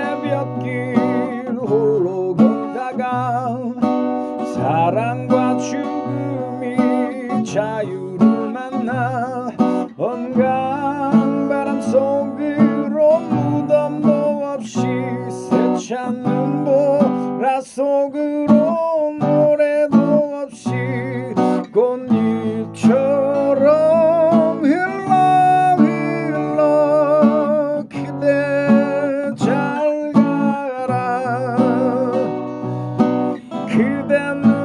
새벽길 홀로 걷다가 사랑과 죽음이 자유를 만나 언강 바람 속으로 무덤도 없이 세찬 눈보라 속으로 노래도 없이 꽃잎처럼 가라 그대 눈물